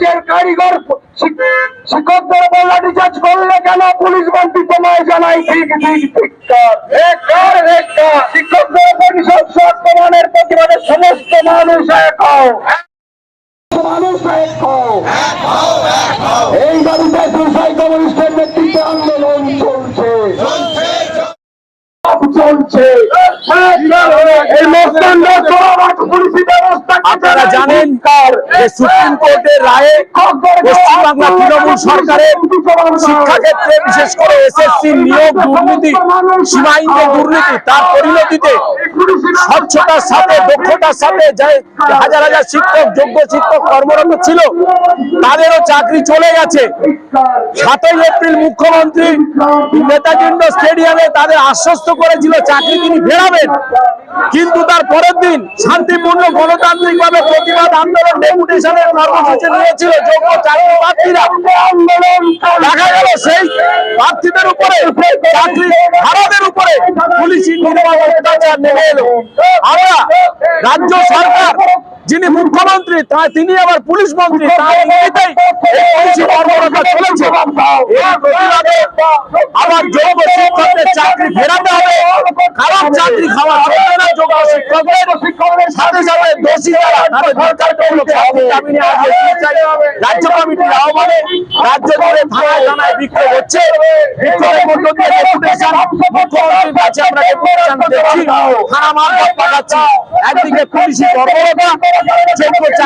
সমাজের কারিগর শিক্ষকদের উপর লাঠিচার্জ করলে কেন পুলিশ মন্ত্রী তোমায় জানাই ঠিক ঠিক বেকার শিক্ষকদের উপর আক্রমণের প্রতিবাদে সমস্ত মানুষ এক হও। মানুষ এক হও। এই সুসাই কমিউনিস্টের নেতৃত্বে আন্দোলন চলছে। চলছে এই মস্তানরা চোরাবাজ পুলিশি ব্যবস্থা আপনারা জানেন যে সুপ্রিম কোর্টের রায়ে পশ্চিমবাংলা তৃণমূল সরকারের শিক্ষাক্ষেত্রে বিশেষ করে এসএসসি নিয়োগ দুর্নীতি সীমাহীন দুর্নীতি তার পরিণতিতে স্বচ্ছতার সাথে দক্ষতার সাথে যে হাজার হাজার শিক্ষক যোগ্য শিক্ষক কর্মরত ছিল তাদেরও চাকরি চলে গেছে। সাতই এপ্রিল মুখ্যমন্ত্রী নেতাজি ইন্ডোর স্টেডিয়ামে তাদের আশ্বস্ত করেছিল চাকরি তিনি ফেরাবেন। কিন্তু তার পরের দিন শান্তিপূর্ণ গণতান্ত্রিক ভাবে প্রতিবাদ আন্দোলন ডেপুটেশনের কর্মসূচি নিয়েছিল যোগ্য চাকরি প্রার্থীরা। আন্দোলন দেখা গেল সেই প্রার্থীদের উপরে, চাকরি হারাদের উপরে পুলিশি অত্যাচার নেমে এলো। আমরা রাজ্য সরকার, যিনি মুখ্যমন্ত্রী, তা তিনি আবার পুলিশ মন্ত্রী, তার ইঙ্গিতেই পুলিশি কর্মরতা চলেছে। এই প্রতিবাদে আবার যোগ্য শিক্ষকদের চাকরি ফেরাতে হবে। খারাপ চাকরি খাওয়া চলবে না যোগ্য শিক্ষকদের। সাথে সাথে দোষী রাজ্য কমিটির আহ্বানে রাজ্য জুড়ে থানায় থানায় বিক্ষোভ হচ্ছে। বিক্ষোভের মধ্য দিয়ে ডেপুটেশন মুখ্যমন্ত্রীর কাছে আমরা ডেপুটেশন একদিকে পুলিশি কর্মরতা